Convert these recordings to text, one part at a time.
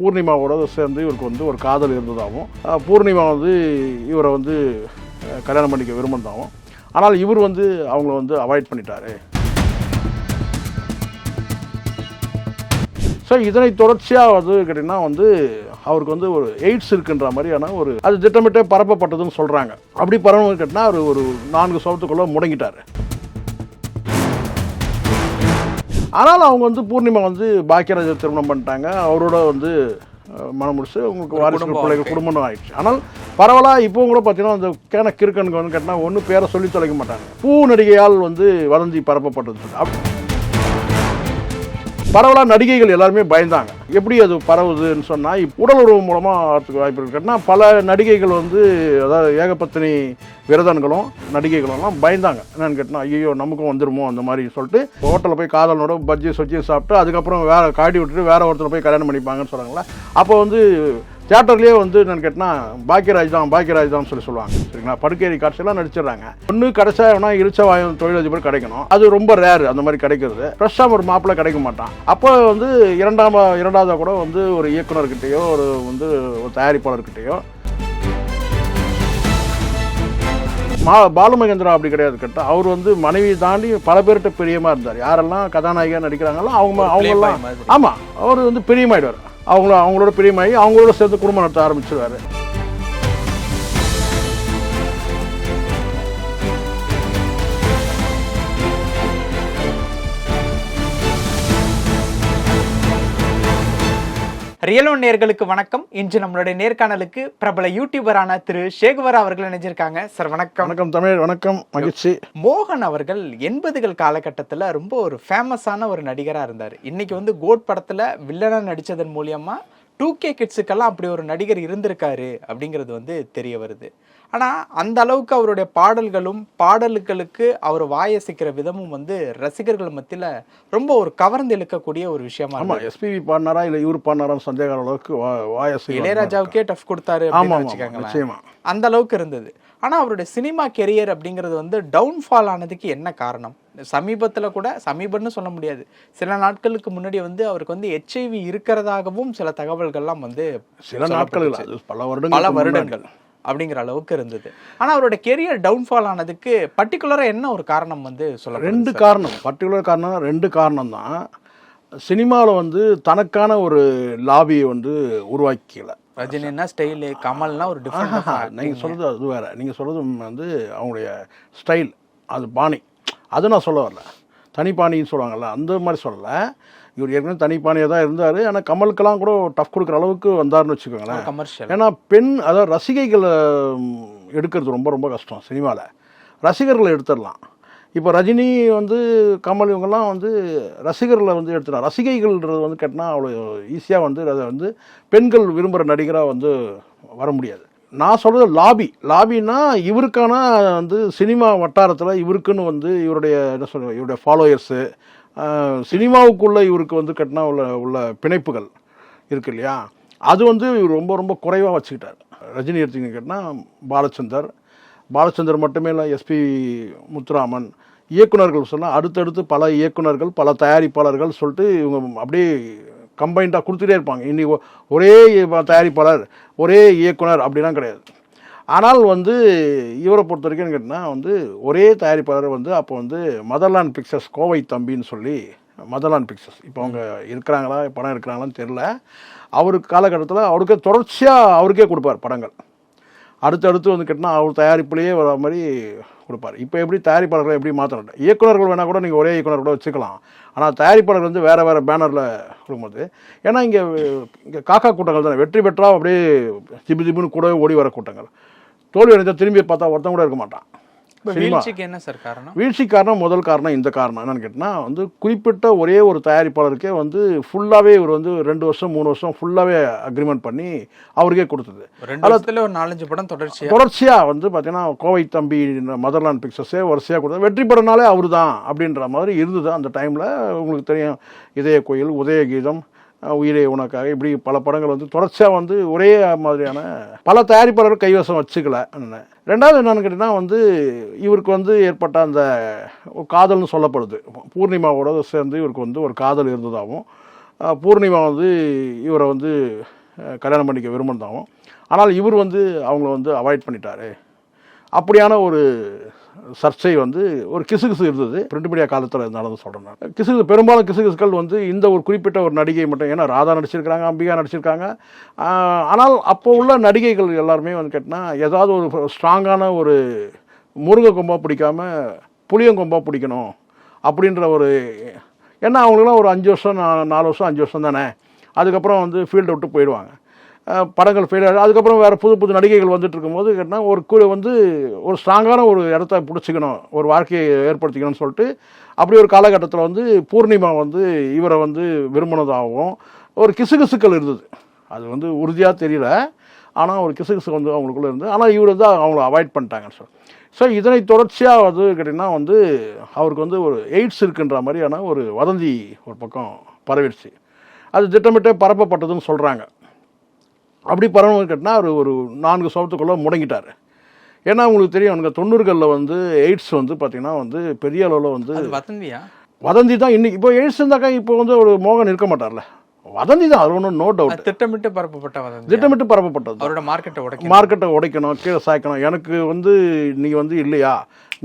பூர்ணிமாவோட சேர்ந்து இவருக்கு வந்து ஒரு காதல் இருந்ததாகவும் பூர்ணிமா வந்து இவரை வந்து கல்யாணம் பண்ணிக்க விரும்பினதாகவும். ஆனால் இவர் வந்து அவங்கள வந்து அவாய்ட் பண்ணிட்டாரு. ஸோ இதனை தொடர்ச்சியாக வந்து கேட்டிங்கன்னா வந்து அவருக்கு வந்து ஒரு எய்ட்ஸ் இருக்குன்ற மாதிரியான ஒரு அது திட்டமிட்டே பரப்பப்பட்டதுன்னு சொல்கிறாங்க அப்படி பரவணும் கேட்டிங்கன்னா அவர் ஒரு நான்கு சவத்துக்குள்ளே முடங்கிட்டார். ஆனால் அவங்க வந்து பூர்ணிமா வந்து பாக்கியராஜர் திருமணம் பண்ணிட்டாங்க அவரோட வந்து மனம் முடிச்சு உங்களுக்கு வாரிசு பிள்ளைகள். குடும்பம் ஆயிடுச்சு ஆனால் பரவலாக இப்போ கூட பார்த்தீங்கன்னா அந்த கேன கிறுக்கனுக்கு வந்து கேட்டால் ஒன்றும் பேரை சொல்லி தொலைக்க மாட்டாங்க பூ நடிகையால் வந்து வதந்தி பரப்பப்பட்டது சொல்லி. அப் பரவலாக நடிகைகள் எல்லாருமே பயந்தாங்க. எப்படி அது பரவுதுன்னு சொன்னால் உடல் உறவு மூலமாக ஆகிறதுக்கு வாய்ப்பு இருக்குன்னா பல நடிகைகள் வந்து அதாவது ஏகபத்தினி விரதன்களும் நடிகைகளும் எல்லாம் பயந்தாங்க. என்னன்னு கேட்டால் ஐயோ நமக்கும் வந்துருமோ அந்த மாதிரி சொல்லிட்டு ஹோட்டலில் போய் காதலனோட பஜ்ஜி சொஜ்ஜி சாப்பிட்டு அதுக்கப்புறம் வேறு காட்டி விட்டுட்டு வேறு ஒருத்தர் போய் கல்யாணம் பண்ணிப்பாங்கன்னு சொல்கிறாங்களா அப்போ வந்து தியேட்டர்லேயே வந்து என்னன்னு கேட்டால் பாக்கியராஜ் தான் பாக்கியராஜ் தான் சொல்லி சொல்லுவாங்க. சரிங்களா? படுக்கேரி காட்சியெல்லாம் நடிச்சிடுறாங்க. ஒன்று கிடைச்சா வேணா இரிச்சவாயம் தொழிலதிபர் கிடைக்கணும். அது ரொம்ப ரேர் அந்த மாதிரி கிடைக்கிறது. ஃப்ரெஷ்ஷாக ஒரு மாப்பிள்ளை கிடைக்க மாட்டான். அப்போ வந்து இரண்டாம் இரண்டாவதாக கூட வந்து ஒரு இயக்குனர்கிட்டயோ ஒரு வந்து ஒரு தயாரிப்பாளர்கிட்டயோ மா பாலுமகேந்திரா அப்படி கிடையாது கேட்டா அவர் வந்து மனைவி தாண்டி பல பேர்கிட்ட பிரியமாக இருந்தார். யாரெல்லாம் கதாநாயகியாக நடிக்கிறாங்களோ அவங்க அவங்கெல்லாம். ஆமாம் அவர் வந்து பிரியமாயிடுவார். அவங்கள அவங்களோட பிரியமாகி அவங்களோட சேர்ந்து குடும்பம் நடத்த ஆரம்பிச்சிருவாரு. ரியலோ நேர்களுக்கு வணக்கம். இன்று நம்மளுடைய நேர்காணலுக்கு பிரபல யூடியூபரான திரு சேகுவரா அவர்கள் இணைஞ்சிருக்காங்க. சார் வணக்கம். வணக்கம் தமிழ் வணக்கம் மகிழ்ச்சி. மோகன் அவர்கள் எண்பதுகள் காலகட்டத்தில் ரொம்ப ஒரு ஃபேமஸான ஒரு நடிகராக இருந்தார். இன்னைக்கு வந்து கோட் படத்தில் வில்லனா நடித்ததன் மூலியமா டூ கே கிட்ஸுக்கெல்லாம் அப்படி ஒரு நடிகர் இருந்திருக்காரு அப்படிங்கிறது வந்து தெரிய வருது. ஆனால் அந்த அளவுக்கு அவருடைய பாடல்களும் பாடல்களுக்கு அவர் வாயசிக்கிற விதமும் வந்து ரசிகர்கள் மத்தியில் ரொம்ப ஒரு கவர்ந்து இழுக்கக்கூடிய ஒரு விஷயமா ஆமா இருக்கு எஸ்பிபி பாடினாரா இல்லை இவர் பாடினாரான்னு சந்தேக அளவுக்கு வாயசை இளையராஜாவுக்கே டஃப் கொடுத்தாரு நிச்சயமா. அந்த அளவுக்கு இருந்தது. ஆனா அவருடைய சினிமா கெரியர் அப்படிங்கிறது வந்து டவுன்ஃபால் ஆனதுக்கு என்ன காரணம்? சமீபத்துல கூட சமீபம்னு சொல்ல முடியாது. சில நாட்களுக்கு முன்னாடி வந்து அவருக்கு வந்து ஹெச்ஐவி இருக்கிறதாகவும் சில தகவல்கள்லாம் வந்து சில நாட்கள் பல வருடங்கள் பல வருடங்கள். அப்படிங்கிற அளவுக்கு இருந்தது. ஆனா அவருடைய கெரியர் டவுன்ஃபால் ஆனதுக்கு பர்டிகுலரா என்ன ஒரு காரணம் வந்து சொல்ல ரெண்டு காரணம். பர்டிகுலர் காரணம் ரெண்டு காரணம் தான் சினிமாவில் வந்து தனக்கான ஒரு லாபியை வந்து உருவாக்கிக்கல ரஜினின்னா ஸ்டைலு கமல்னா ஒரு டிஃப்ரெண்ட் நீங்கள் சொல்கிறது அது வேற. நீங்கள் சொல்கிறது வந்து அவங்களுடைய ஸ்டைல் அது பாணி. அது நான் சொல்ல வரல. தனிப்பாணின்னு சொல்லுவாங்கல்ல அந்த மாதிரி சொல்லலை. இவர் ஏற்கனவே தனிப்பாணியாக தான் இருந்தார். ஆனால் கமலுக்கெல்லாம் கூட டஃப் கொடுக்குற அளவுக்கு வந்தாருன்னு வச்சுக்கோங்களேன். கமர்ஷியல் ஏன்னா பெண் அதாவது ரசிகைகளை எடுக்கிறது ரொம்ப ரொம்ப கஷ்டம் சினிமாவில் ரசிகர்களை எடுத்துடலாம். இப்போ ரஜினி வந்து கமல் இவங்கெல்லாம் வந்து ரசிகர்களை வந்து எடுத்துடலாம். ரசிகைகள்ன்றது வந்து கேட்டால் அவ்வளோ ஈஸியாக வந்து அதை வந்து பெண்கள் விரும்புகிற நடிகராக வந்து வர முடியாது. நான் சொல்கிறது லாபி லாபின்னா இவருக்கான வந்து சினிமா வட்டாரத்தில் இவருக்குன்னு வந்து இவருடைய என்ன சொல்ற இவருடைய ஃபாலோயர்ஸு சினிமாவுக்குள்ளே இவருக்கு வந்து கட்டினா உள்ள உள்ள பிணைப்புகள் இருக்கு இல்லையா? அது வந்து இவர் ரொம்ப ரொம்ப குறைவாக வச்சுக்கிட்டார். ரஜினி எடுத்தீங்கன்னு கேட்டால் பாலச்சந்தர். பாலச்சந்தர் மட்டுமே இல்லை எஸ்பி முத்துராமன். இயக்குனர்கள் சொன்னால் அடுத்தடுத்து பல இயக்குனர்கள் பல தயாரிப்பாளர்கள் சொல்லிட்டு இவங்க அப்படியே கம்பைண்டாக கொடுத்துட்டே இருப்பாங்க. இன்றைக்கி ஒரே தயாரிப்பாளர் ஒரே இயக்குனர் அப்படிலாம் கிடையாது. ஆனால் வந்து இவரை பொறுத்த வரைக்கும் கேட்டால் வந்து ஒரே தயாரிப்பாளர் வந்து அப்போ வந்து மதர்லாண்ட் பிக்சர்ஸ் கோவை தம்பின்னு சொல்லி மதர்லாண்ட் பிக்சர்ஸ். இப்போ அவங்க இருக்கிறாங்களா படம் இருக்கிறாங்களான்னு தெரில அவருக்கு காலகட்டத்தில் அவருக்கே தொடர்ச்சியாக அவருக்கே கொடுப்பார் படங்கள். அடுத்தடுத்து வந்து கேட்டால் அவர் தயாரிப்புலேயே வர மாதிரி கொடுப்பார். இப்போ எப்படி தயாரிப்பாளர்களை எப்படி மாற்றணும் இயக்குநர்கள் வேணால் கூட நீங்கள் ஒரே இயக்குனர் கூட வச்சுக்கலாம். ஆனால் தயாரிப்பாளர்கள் வந்து வேறு வேறு பேனரில் கொடுக்கும்போது ஏன்னா இங்கே இங்கே காக்கா கூட்டங்கள் தானே வெற்றி பெற்றால் அப்படியே ஜிபு ஜிபுன்னு கூடவே ஓடி வர கூட்டங்கள். தோல்வி அடைஞ்சா திரும்பி பார்த்தா ஒருத்தன் கூட இருக்க மாட்டான். வீழ்ச்சிக்கு என்ன சார் காரணம்? வீழ்ச்சி காரணம் முதல் காரணம் இந்த காரணம். என்னன்னு கேட்டால் வந்து குறிப்பிட்ட ஒரே ஒரு தயாரிப்பாளருக்கே வந்து ஃபுல்லாகவே இவர் வந்து ரெண்டு வருஷம் மூணு வருஷம் ஃபுல்லாகவே அக்ரிமெண்ட் பண்ணி அவருக்கே கொடுத்தது. வருஷத்துல ஒரு நாலஞ்சு படம் தொடர்ச்சியா? தொடர்ச்சியாக வந்து பார்த்தீங்கன்னா கோவை தம்பி மதர்லாண்ட் பிக்சர்ஸே வரிசையாக கொடுத்தது. வெற்றி பெறனாலே அவர் தான் அப்படின்ற மாதிரி இருந்தது அந்த டைமில் உங்களுக்கு தெரியும் இதய கோயில் உதய கீதம் அஹ், உயிரே உனக்காக. இப்படி பல படங்கள் வந்து தொடர்ச்சியாக வந்து ஒரே மாதிரியான பல தயாரிப்பாளர்கள் கைவசம் வச்சுக்கல. என்ன. ரெண்டாவது என்னென்னு கேட்டிங்கன்னா வந்து இவருக்கு வந்து ஏற்பட்ட அந்த காதல்னு சொல்லப்படுது. பூர்ணிமாவோட சேர்ந்து இவருக்கு வந்து ஒரு காதல் இருந்ததாகவும் பூர்ணிமா வந்து இவரை வந்து கல்யாணம் பண்ணிக்க விரும்பினதாகவும். ஆனால் இவர் வந்து அவங்கள வந்து அவாய்ட் பண்ணிட்டாரு. அப்படியான ஒரு சர்ச்சை வந்து ஒரு கிசுகிசு இருந்தது. பிரிண்ட் மீடியா காலத்தில் நடந்து சொல்கிறேன் கிசுகிசு பெரும்பாலும் கிசுகிசுக்கள் வந்து இந்த ஒரு குறிப்பிட்ட ஒரு நடிகை மட்டும் ஏன்னா ராதா நடிச்சிருக்காங்க அம்பிகா நடிச்சிருக்காங்க. ஆனால் அப்போ உள்ள நடிகைகள் எல்லாருமே வந்து கேட்டால் ஏதாவது ஒரு ஸ்ட்ராங்கான ஒரு முருங்கை கொம்பாக பிடிக்காம புளியங்கொம்பாக பிடிக்கணும் அப்படின்ற ஒரு ஏன்னா அவங்களுக்குலாம் ஒரு அஞ்சு வருஷம் நாலு வருஷம் அஞ்சு வருஷம் தானே. அதுக்கப்புறம் வந்து ஃபீல்டை விட்டு போயிடுவாங்க. படங்கள் ஃபெயில் அதுக்கப்புறம் வேறு புது புது நடிகைகள் வந்துட்டு இருக்கும்போது கேட்டால் ஒரு கூட வந்து ஒரு ஸ்ட்ராங்கான ஒரு இடத்த பிடிச்சிக்கணும் ஒரு வாழ்க்கையை ஏற்படுத்திக்கணும்னு சொல்லிட்டு அப்படி ஒரு காலகட்டத்தில் வந்து பூர்ணிமா வந்து இவரை வந்து விரும்பினதாகவும் ஒரு கிசுகிசுக்கள் இருந்தது. அது வந்து உறுதியாக தெரியல. ஆனால் ஒரு கிசுகிசு வந்து அவங்களுக்குள்ளே இருந்து ஆனால் இவர் வந்து அவங்கள அவாய்ட் பண்ணிட்டாங்க சார் ஸோ இதனை தொடர்ச்சியாக வந்து கேட்டிங்கன்னா வந்து அவருக்கு வந்து ஒரு எய்ட்ஸ் இருக்குன்ற மாதிரியான ஒரு வதந்தி ஒரு பக்கம் பரவிடுச்சு. அது திட்டமிட்டே பரப்பப்பட்டதுன்னு சொல்கிறாங்க அப்படி பரவணும் கேட்டினா அவர் ஒரு நான்கு சவத்துக்குள்ளே முடங்கிட்டார். ஏன்னா உங்களுக்கு தெரியும் எனக்கு தொண்ணூறுகளில் வந்து எய்ட்ஸ் வந்து பார்த்திங்கன்னா வந்து பெரிய அளவில் வந்து வதந்தியா? வதந்தி தான். இன்னைக்கு இப்போ எய்ட்ஸ் இருந்தாக்கா இப்போ வந்து ஒரு மோகன் இருக்க மாட்டார்ல. வதந்தி தான் அது ஒன்றும் நோ டவுட் திட்டமிட்டு பரப்பப்பட்ட வதந்தி திட்டமிட்டு பரப்பப்பட்டது அவரோட மார்க்கெட்டை உடைக்க மார்க்கெட்டை உடைக்கணும் கீழே சாய்க்கணும். எனக்கு வந்து நீ வந்து இல்லையா?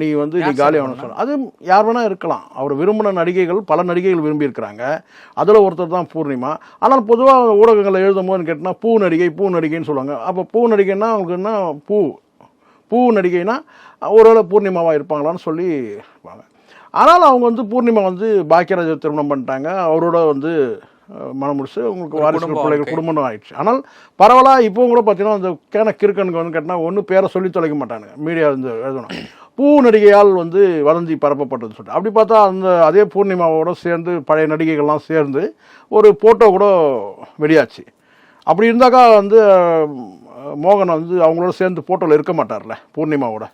நீ வந்து நீ காலி ஆகணும் சொல்ல அது யார் வேணா இருக்கலாம். அவர் விரும்பின நடிகைகள் பல நடிகைகள் விரும்பி இருக்கிறாங்க அதில் ஒருத்தர் தான் பூர்ணிமா. ஆனால் பொதுவாக ஊடகங்களில் எழுதும் போது கேட்டால் பூ நடிகை பூ நடிகைன்னு சொல்லுவாங்க. அப்போ பூ நடிகைன்னா அவங்களுக்கு என்ன? பூ. பூ நடிகைனா ஒருவேளை பூர்ணிமாவாக இருப்பாங்களான்னு சொல்லி இருப்பாங்க ஆனால் அவங்க வந்து பூர்ணிமா வந்து பாக்கியராஜ திருமணம் பண்ணிட்டாங்க. அவரோட வந்து மனம் முடிச்சு உங்களுக்கு குடும்ப பிள்ளைகள். குடும்பம் ஆயிடுச்சு. ஆனால் பரவலாக இப்போ கூட பார்த்தீங்கன்னா அந்த கேன கிறுக்கனுக்கு வந்து கேட்டால் ஒன்றும் பேரை சொல்லி தொலைக்க மாட்டானுங்க. மீடியா வந்து எழுதணும். பூ நடிகையால் வந்து வதந்தி பரப்பப்பட்டது சொல்லிட்டு. அப்படி பார்த்தா அந்த அதே பூர்ணிமாவோட சேர்ந்து பழைய நடிகைகள்லாம் சேர்ந்து ஒரு ஃபோட்டோ கூட வெளியாச்சு. அப்படி இருந்தாக்கா வந்து மோகன் வந்து அவங்களோட சேர்ந்து ஃபோட்டோவில் இருக்க மாட்டார்ல பூர்ணிமாவோட.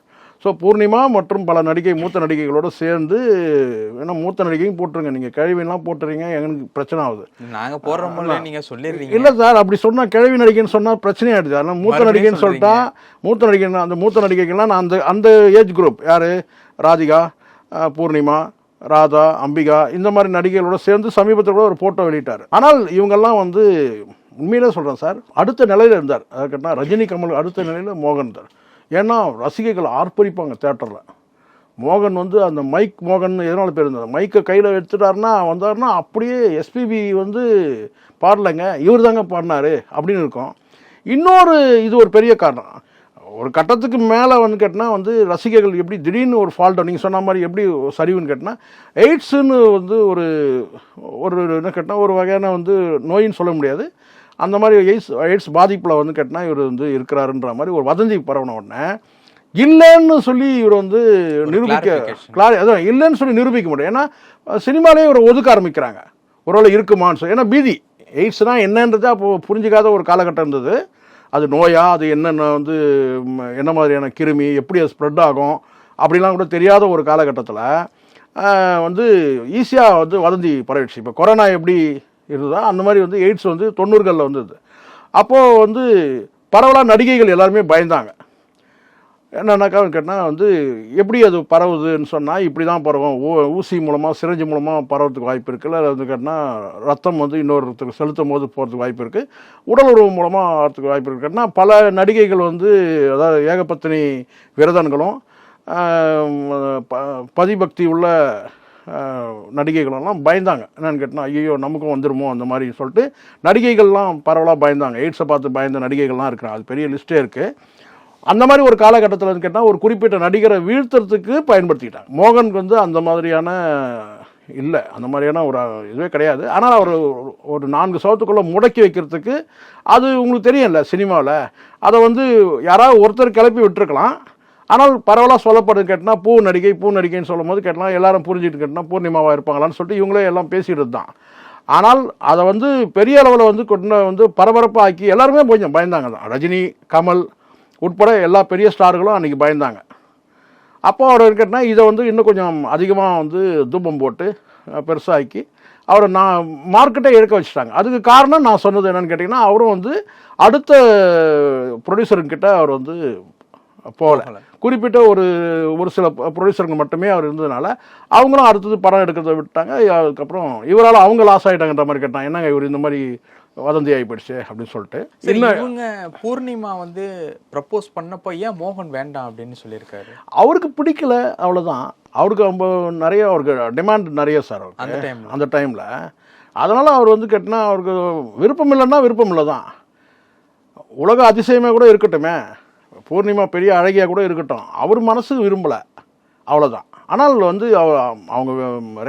ஸோ பூர்ணிமா மற்றும் பல நடிகை மூத்த நடிகைகளோட சேர்ந்து ஏன்னா மூத்த நடிகையும் போட்டுருங்க. நீங்கள் கழிவுலாம் போட்டுறீங்க எங்களுக்கு பிரச்சனை ஆகுது. நாங்க போடுற போல நீங்க சொல்லிடுறீங்க. இல்ல சார் அப்படி சொன்னா கிழவி நடிகைன்னு சொன்னா பிரச்சனை ஆயிடுது. அதனால மூத்த நடிகைன்னு சொல்லிட்டா மூத்த நடிகை அந்த மூத்த நடிகைகள்லாம் நான் அந்த அந்த ஏஜ் குரூப் யாரு? ராதிகா பூர்ணிமா ராதா அம்பிகா இந்த மாதிரி நடிகைகளோட சேர்ந்து சமீபத்தில் கூட ஒரு போட்டோ வெளியிட்டார். ஆனால் இவங்கெல்லாம் வந்து உண்மையிலே சொல்றேன் சார் அடுத்த நிலையில இருந்தார். அதை கேட்டா ரஜினி கமல் அடுத்த நிலையில மோகன் இருந்தார் ஏன்னா ரசிகைகள் ஆர்ப்பரிப்பாங்க தேட்டரில் மோகன் வந்து அந்த மைக் மோகன் எதனால பேர் இருந்தது மைக்கை கையில் எடுத்துட்டாருன்னா வந்தாருன்னா அப்படியே எஸ்பிபி வந்து பாடலைங்க இவர் தாங்க பாடினாரு அப்படின்னு இருக்கும். இன்னொரு இது ஒரு பெரிய காரணம். ஒரு கட்டத்துக்கு மேலே வந்து கேட்டினா வந்து ரசிகைகள் எப்படி திடீர்னு ஒரு ஃபால்ட்டோ நீங்கள் சொன்ன மாதிரி எப்படி சரிவுன்னு கேட்டினா எய்ட்ஸுன்னு வந்து ஒரு ஒரு என்ன கேட்டால் ஒரு வகையான வந்து நோயின்னு சொல்ல முடியாது. அந்த மாதிரி எய்ட்ஸ் எய்ட்ஸ் பாதிப்பில் வந்து கேட்டினா இவர் வந்து இருக்கிறாருன்ற மாதிரி ஒரு வதந்தி பரவன உடனே இல்லைன்னு சொல்லி இவர் வந்து நிரூபிக்க. கிளாரி அதான் இல்லைன்னு சொல்லி நிரூபிக்க முடியும் ஏன்னா சினிமாலே இவரை ஒதுக்க ஆரம்பிக்கிறாங்க. ஒருவேளை இருக்குமான்னு சொல்லி. ஏன்னா பீதி. எய்ட்ஸ்னா என்னன்றது அப்போ புரிஞ்சிக்காத ஒரு காலகட்டம் இருந்தது. அது நோயா அது என்னென்ன வந்து என்ன மாதிரியான கிருமி எப்படி அது ஸ்ப்ரெட் ஆகும் அப்படிலாம் கூட தெரியாத ஒரு காலகட்டத்தில் வந்து ஈஸியாக வந்து வதந்தி பரவிடுச்சு. இப்போ கொரோனா எப்படி இதுதான் அந்த மாதிரி வந்து எய்ட்ஸ் வந்து தொண்ணூறுகளில் வந்தது. அப்போது வந்து பரவலாக நடிகைகள் எல்லாருமே பயந்தாங்க. என்னன்னாக்கா கேட்டால் வந்து எப்படி அது பரவுதுன்னு சொன்னால் இப்படி தான் பரவும். ஊ ஊசி மூலமாக சிரஞ்சு மூலமாக பரவறதுக்கு வாய்ப்பு இருக்குல்ல அது வந்து கேட்டால் ரத்தம் வந்து இன்னொருத்தருக்கு செலுத்தும் போது போகிறதுக்கு வாய்ப்பு இருக்குது உடல் உறவு மூலமாக ஆகிறதுக்கு வாய்ப்பு இருக்குது கேட்டால் பல நடிகைகள் வந்து அதாவது ஏகபத்தினி விரதன்களும் ப- பதிபக்தி உள்ள நடிகைகளெல்லாம் பயந்தாங்க. என்னன்னு கேட்டால் ஐயோ நமக்கும் வந்துருமோ அந்த மாதிரி சொல்லிட்டு நடிகைகள்லாம் பரவலாக பயந்தாங்க. எய்ட்ஸை பார்த்து பயந்த நடிகைகள்லாம் இருக்கிறாங்க. அது பெரிய லிஸ்ட்டே இருக்குது அந்த மாதிரி ஒரு காலகட்டத்தில் கேட்டால் ஒரு குறிப்பிட்ட நடிகரை வீழ்த்துறதுக்கு பயன்படுத்திக்கிட்டாங்க. மோகனுக்கு வந்து அந்த மாதிரியான இல்லை. அந்த மாதிரியான ஒரு இதுவே கிடையாது. ஆனால் அவர் ஒரு நான்கு சவத்துக்குள்ளே முடக்கி வைக்கிறதுக்கு அது உங்களுக்கு தெரியும்ல சினிமாவில். அதை வந்து யாராவது ஒருத்தர் கிளப்பி விட்டுருக்கலாம். ஆனால் பரவலாக சொல்லப்படுது கேட்டினா பூ நடிகை பூ நடிகைன்னு சொல்லும் போது கேட்டலாம் எல்லாரும் புரிஞ்சுட்டு கேட்டினா பூர்ணிமாவாக இருப்பாங்களான்னு சொல்லிட்டு இவங்களே எல்லாம் பேசிட்டு தான். ஆனால் அதை வந்து பெரிய அளவில் வந்து கொண்டு வந்து பரபரப்பாக ஆக்கி எல்லாருமே கொஞ்சம் பயந்தாங்க. தான் ரஜினி கமல் உட்பட எல்லா பெரிய ஸ்டார்களும் அன்றைக்கி பயந்தாங்க. அப்போ அவர் கேட்டால் இதை வந்து இன்னும் கொஞ்சம் அதிகமாக வந்து தூபம் போட்டு அஹ், பெருசாக்கி அவரை நான் மார்க்கெட்டை எடுக்க வச்சுட்டாங்க. அதுக்கு காரணம் நான் சொன்னது என்னென்னு கேட்டிங்கன்னா அவரும் வந்து அடுத்த ப்ரொடியூசருங்கிட்ட அவர் வந்து போகல. குறிப்பிட்ட ஒரு ஒரு சில ப்ரொடியூசருங்க மட்டுமே அவர் இருந்ததுனால அவங்களும் அடுத்தது படம் எடுக்கிறத விட்டாங்க. அதுக்கப்புறம் இவரால் அவங்க லாஸ் ஆகிட்டாங்கன்ற மாதிரி கேட்டாங்க. என்னங்க இவர் இந்த மாதிரி வதந்தி ஆகி போயிடுச்சு அப்படின்னு சொல்லிட்டு. இவங்க பூர்ணிமா வந்து ப்ரப்போஸ் பண்ணப்போ ஏன் மோகன் வேண்டாம் அப்படின்னு சொல்லியிருக்காரு? அவருக்கு பிடிக்கல அவ்வளோதான் அவருக்கு ரொம்ப நிறைய அவருக்கு டிமாண்ட் நிறைய சார் அந்த டைம்ல அந்த டைமில் அதனால் அவர் வந்து கேட்டினா அவருக்கு விருப்பம் இல்லைன்னா விருப்பம் இல்லை தான் உலக அதிசயமே கூட இருக்கட்டுமே. பூர்ணிமா பெரிய அழகியாக கூட இருக்கட்டும். அவர் மனசு விரும்பலை. அவ்வளோதான் ஆனால் வந்து அவங்க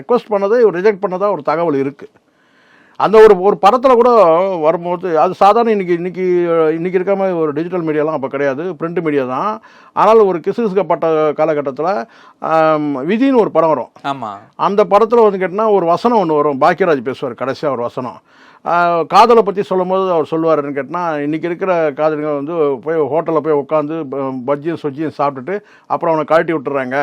ரெக்வஸ்ட் பண்ணதை ரிஜெக்ட் பண்ணதாக ஒரு தகவல் இருக்குது அந்த ஒரு ஒரு படத்தில் கூட வரும்போது அது சாதாரண இன்னைக்கு இன்னைக்கு இன்னைக்கு இருக்க மாதிரி ஒரு டிஜிட்டல் மீடியாலாம் அப்போ கிடையாது. பிரிண்ட் மீடியா தான். ஆனால் ஒரு கிசுகிசுக்கப்பட்ட காலகட்டத்தில் விதின்னு ஒரு படம் வரும். ஆமா. அந்த படத்தில் வந்து கேட்டினா ஒரு வசனம் ஒன்று வரும். பாக்கியராஜ் பேசுவார் கடைசியாக ஒரு வசனம். காதலை பற்றி சொல்லும்போது அவர் சொல்லுவாருன்னு கேட்டால் இன்றைக்கி இருக்கிற காதலிங்க வந்து போய் ஹோட்டலில் போய் உட்காந்து பஜ்ஜியும் சொஜ்ஜியும் சாப்பிட்டுட்டு அப்புறம் அவனை கழட்டி விட்டுறாங்க.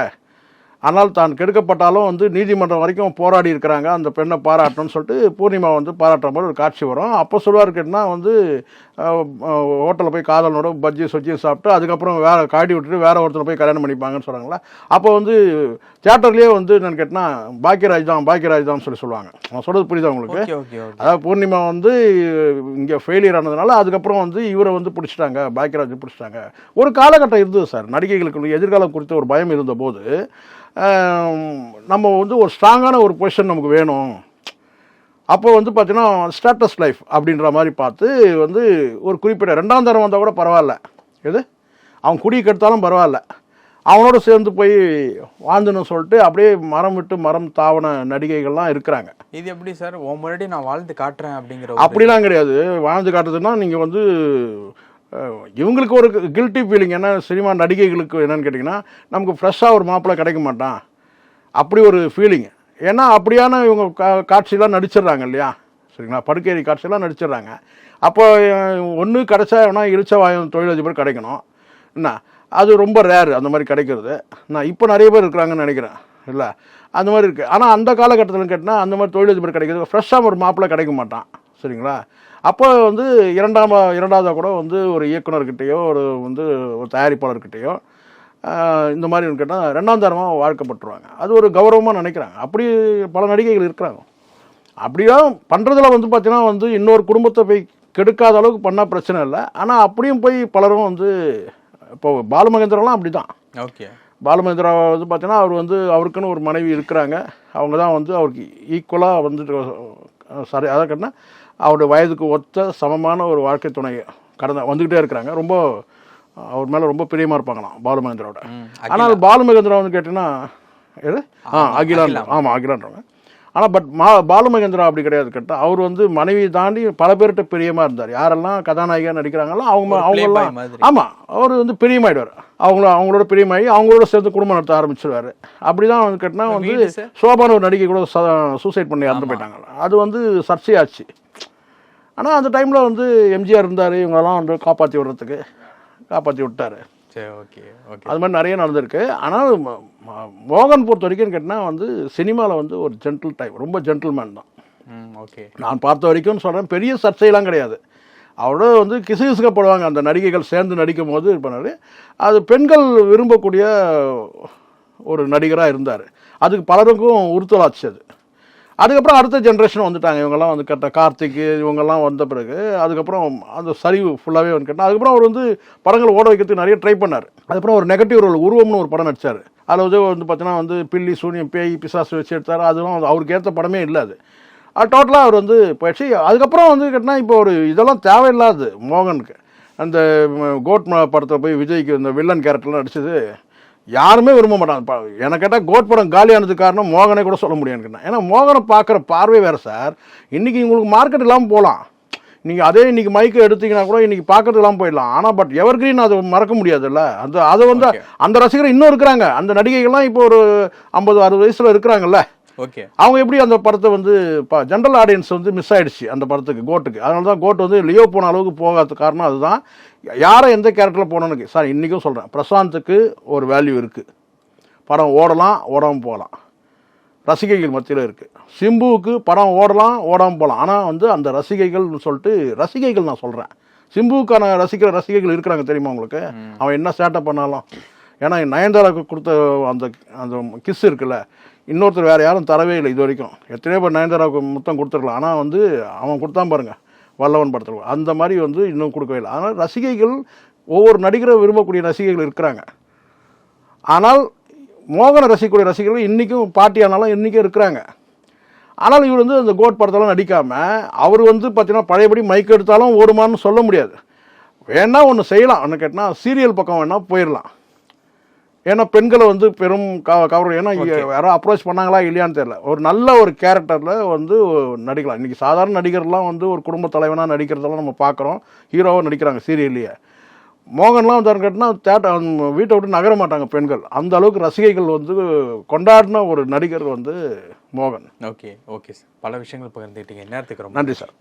ஆனால் தான் கெடுக்கப்பட்டாலும் வந்து நீதிமன்றம் வரைக்கும் போராடி இருக்கிறாங்க. அந்த பெண்ணை பாராட்டணும்னு சொல்லிட்டு பூர்ணிமா வந்து பாராட்டுற மாதிரி ஒரு காட்சி வரும். அப்போ சொல்லுவார் கேட்டினா வந்து ஹோட்டலில் போய் காதலனோட பஜ்ஜி சொஜ்ஜியும் சாப்பிட்டு அதுக்கப்புறம் வேற காட்டி விட்டுட்டு வேற ஒருத்தர் போய் கல்யாணம் பண்ணிப்பாங்கன்னு சொல்கிறாங்களா அப்போ வந்து தியேட்டர்லேயே வந்து என்னன்னு கேட்டால் பாக்கியராஜ் தான் பாக்கியராஜ் தான் சொல்லி சொல்லுவாங்க. நான் சொல்கிறது புரியுதா உங்களுக்கு? அதாவது பூர்ணிமா வந்து இங்கே ஃபெயிலியர் ஆனதுனால அதுக்கப்புறம் வந்து இவரை வந்து பிடிச்சிட்டாங்க பாக்கியராஜ் பிடிச்சிட்டாங்க. ஒரு காலகட்டம் இருந்தது சார். நடிகைகளுக்கு எதிர்காலம் குறித்த ஒரு பயம் இருந்தபோது ஆம், நம்ம வந்து ஒரு ஸ்ட்ராங்கான ஒரு பொசிஷன் நமக்கு வேணும். அப்போ வந்து பார்த்தீங்கன்னா ஸ்டேட்டஸ் லைஃப் அப்படின்ற மாதிரி பார்த்து வந்து ஒரு குறிப்பிட்ட ரெண்டாம் தரம் வந்தால் கூட பரவாயில்ல. எது? அவன் குடி கெடுத்தாலும் பரவாயில்ல. அவனோட சேர்ந்து போய் வாழ்ந்துன்னு சொல்லிட்டு அப்படியே மரம் விட்டு மரம் தாவன நடிகைகள்லாம் இருக்கிறாங்க. இது எப்படி சார்? உன் முன்னாடி நான் வாழ்ந்து காட்டுறேன் அப்படிங்கிற அப்படிலாம் கிடையாது. வாழ்ந்து காட்டுறதுன்னா நீங்கள் வந்து இவங்களுக்கு ஒரு கில்ட்டி ஃபீலிங் என்ன? சினிமா நடிகைகளுக்கு என்னென்னு கேட்டிங்கன்னா நமக்கு ஃப்ரெஷ்ஷாக ஒரு மாப்பிள்ளை கிடைக்க மாட்டான். அப்படி ஒரு ஃபீலிங் ஏன்னா அப்படியான இவங்க கா காட்சியெலாம் நடிச்சிடுறாங்க இல்லையா? சரிங்களா? படுக்கேரி காட்சியெல்லாம் நடிச்சிடுறாங்க. அப்போ ஒன்று கிடைச்சா வேணா இருச்ச வாயம் தொழிலதிபர் கிடைக்கணும். என்ன? அது ரொம்ப ரேர் அந்த மாதிரி கிடைக்கிறது. நான் இப்போ நிறைய பேர் இருக்கிறாங்கன்னு நினைக்கிறேன். இல்லை? அந்த மாதிரி இருக்குது ஆனால் அந்த காலகட்டத்தில் கேட்டால் அந்த மாதிரி தொழிலதிபர் கிடைக்கிறது ஃப்ரெஷ்ஷாக ஒரு மாப்பிள்ளை கிடைக்க மாட்டான். சரிங்களா? அப்போ வந்து இரண்டாம் இரண்டாவதாக கூட வந்து ஒரு இயக்குனர்கிட்டயோ ஒரு வந்து ஒரு தயாரிப்பாளர்கிட்டயோ இந்த மாதிரி கேட்டால் ரெண்டாம் தரமாக வாழ்க்கப்பட்டுருவாங்க. அது ஒரு கௌரவமாக நினைக்கிறாங்க. அப்படி பல நடிகைகள் இருக்கிறாங்க. அப்படியா பண்ணுறதுல வந்து பார்த்தீங்கன்னா வந்து இன்னொரு குடும்பத்தை போய் கெடுக்காத அளவுக்கு பண்ணால் பிரச்சனை இல்லை. ஆனால் அப்படியும் போய் பலரும் வந்து இப்போ பாலுமகேந்திரலாம் அப்படி தான் ஓகே. பாலுமகேந்திரா வந்து பார்த்தீங்கன்னா அவர் வந்து அவருக்குன்னு ஒரு மனைவி இருக்கிறாங்க. அவங்க தான் வந்து அவருக்கு ஈக்குவலாக வந்துட்டு சரி அதை கேட்டால் அவருடைய வயதுக்கு ஒத்த சமமான ஒரு வாழ்க்கை துணை கடந்த வந்துக்கிட்டே இருக்கிறாங்க. ரொம்ப அவர் மேலே ரொம்ப பிரியமாக இருப்பாங்களாம் பாலுமகேந்திராவோட ம், ஆனால் பாலுமகேந்திரா வந்து கேட்டிங்கன்னா எது? ஆ அகிலான். ஆமாம் அகிலான்றவங்க. ஆனால் பட் மா பாலுமகேந்திரா அப்படி கிடையாது கேட்டால் அவர் வந்து மனைவி தாண்டி பல பேர்கிட்ட பிரியமாக இருந்தார். யாரெல்லாம் கதாநாயகியாக நடிக்கிறாங்களோ அவங்க மாதிரி. ஆமாம் அவர் வந்து பிரியமாயிடுவார். அவங்கள அவங்களோட பிரியமாகி அவங்களோட சேர்ந்து குடும்பம் நடத்த ஆரம்பிச்சிருவாரு. அப்படிதான் வந்து கேட்டினா வந்து வீடு சார்? சோபான ஒரு நடிகை கூட சூசைட் பண்ணி இறந்து போயிட்டாங்க. அது வந்து சர்ச்சையாச்சு. ஆனால் அந்த டைமில் வந்து எம்ஜிஆர் இருந்தார். இவங்கெல்லாம் வந்து காப்பாற்றி விடுறதுக்கு காப்பாற்றி விட்டாரு. சரி ஓகே ஓகே. அது மாதிரி நிறைய நடந்திருக்கு. ஆனால் மோகன் பொறுத்த வரைக்கும் கேட்டால் வந்து சினிமாவில் வந்து ஒரு ஜென்டில் டைப் ரொம்ப ஜென்டில்மேன் தான். ஓகே. நான் பார்த்த வரைக்கும் சொல்கிறேன் பெரிய சர்ச்சையெல்லாம் கிடையாது. அவரோட வந்து கிசுகிசுக்கப்படுவாங்க அந்த நடிகைகள் சேர்ந்து நடிக்கும் போது இது பண்ணாரு. அது பெண்கள் விரும்பக்கூடிய ஒரு நடிகராக இருந்தார். அதுக்கு பலருக்கும் உறுத்தலாச்சு அது. அதுக்கப்புறம் அடுத்த ஜென்ரேஷன் வந்துட்டாங்க. இவங்கெல்லாம் வந்து கேட்ட கார்த்திக் இவங்கெல்லாம் வந்த பிறகு அதுக்கப்புறம் அந்த சரிவு ஃபுல்லாகவே வந்து கேட்டால் அதுக்கப்புறம் அவர் வந்து படங்கள் ஓட வைக்கிறதுக்கு நிறைய ட்ரை பண்ணார். அதுக்கப்புறம் ஒரு நெகட்டிவ் ரோல் உருவம்னு ஒரு படம் நடித்தார் அதில் வந்து வந்து பார்த்தீங்கன்னா வந்து பில்லி சூனியம் பேய் பிசாசு வச்சு எடுத்தார். அதுவும் அவருக்கு ஏற்ற படமே இல்லை அது. டோட்டலாக அவர் வந்து போயிடுச்சு. அதுக்கப்புறம் வந்து கேட்டால் இப்போ ஒரு இதெல்லாம் தேவையில்லாது மோகனுக்கு. அந்த கோட் படத்தை போய் விஜய்க்கு இந்த வில்லன் கேரக்டர்லாம் நடிச்சது யாருமே விரும்ப மாட்டாங்க. எனக்கு கேட்டால் கோட் படம் காலியானதுக்கு காரணம் மோகனே கூட சொல்ல முடியும் எனக்கு. ஏன்னா மோகனை பார்க்குற பார்வை வேறு சார். இன்றைக்கி உங்களுக்கு மார்க்கெட் இல்லாமல் போகலாம் நீங்கள் அதே இன்னைக்கு மைக்கு எடுத்தீங்கன்னா கூட இன்னைக்கு பார்க்கறது இல்லாமல் போயிடலாம். ஆனால் பட் எவர்கிரீன் அதை மறக்க முடியாதுல்ல? அந்த அதை வந்து. அந்த ரசிகர் இன்னும் இருக்கிறாங்க. அந்த நடிகைகள்லாம் இப்போ ஒரு ஐம்பது அறுபது வயசில் இருக்கிறாங்கல்ல? ஓகே. அவங்க எப்படி அந்த படத்தை வந்து ஜென்ரல் ஆடியன்ஸ் வந்து மிஸ் ஆயிடுச்சு அந்த படத்துக்கு கோட்டுக்கு. அதனால தான் கோட் வந்து லியோ போன அளவுக்கு போகாத காரணம் அதுதான். யாரை எந்த கேரக்டரில் போனோன்னு சார் இன்றைக்கும் சொல்கிறேன் பிரசாந்துக்கு ஒரு வேல்யூ இருக்குது படம் ஓடலாம் ஓடாமல் போகலாம். ரசிகைகள் மத்தியில் இருக்குது சிம்புவுக்கு படம் ஓடலாம் ஓடாமல் போகலாம். ஆனால் வந்து அந்த ரசிகைகள்னு சொல்லிட்டு ரசிகைகள் நான் சொல்கிறேன் சிம்புவுக்கான ரசிக்கிற ரசிகர்கள் இருக்கிறாங்க தெரியுமா உங்களுக்கு? அவன் என்ன சேட்டை பண்ணாலும். ஏன்னா நயன்தாராவுக்கு கொடுத்த அந்த அந்த கிஸ் இருக்குல்ல இன்னொருத்தர் வேறு யாரும் தரவே இல்லை இது வரைக்கும் எத்தனையோ பேர் நயன்தாராவுக்கு மொத்தம் கொடுத்துருக்கலாம். ஆனால் வந்து அவன் கொடுத்தான் பாருங்க வல்லவன் படத்தில். அந்த மாதிரி வந்து இன்னும் கொடுக்கவே இல்லை. ஆனால் ரசிகைகள் ஒவ்வொரு நடிகரை விரும்பக்கூடிய ரசிகைகள் இருக்கிறாங்க. ஆனால் மோகனை ரசிக்கக்கூடிய ரசிகர்கள் இன்றைக்கும் பாட்டி ஆனாலும் இன்றைக்கும் இருக்கிறாங்க. ஆனால் இவர் வந்து அந்த கோட் படத்தெல்லாம் நடிக்காமல் அவர் வந்து பார்த்தீங்கன்னா பழையபடி மைக் எடுத்தாலும் ஓடுமான்னு சொல்ல முடியாது. வேணால் ஒன்று செய்யலாம். ஒன்று கேட்டால் சீரியல் பக்கம் வேணால் போயிடலாம் ஏன்னா பெண்களை வந்து பெரும் க கவர் ஏன்னா இங்க யாரோ அப்ரோச் பண்ணாங்களா இல்லையான்னு தெரியல. ஒரு நல்ல ஒரு கேரக்டரில் வந்து நடிக்கலாம். இன்றைக்கி சாதாரண நடிகர்லாம் வந்து ஒரு குடும்ப தலைவனாக நடிக்கிறதெல்லாம் நம்ம பார்க்குறோம் ஹீரோவாக நடிக்கிறாங்க சீரியல்லையே மோகன்லாம் வந்து கேட்டினா தேட்டர் வீட்டை விட்டு நகர மாட்டாங்க பெண்கள். அந்த அளவுக்கு ரசிகைகள் வந்து கொண்டாடின ஒரு நடிகர் வந்து மோகன். ஓகே ஓகே சார் பல விஷயங்கள் பகிர்ந்துக்கிட்டீங்க நேரத்துக்கு ரொம்ப நன்றி சார்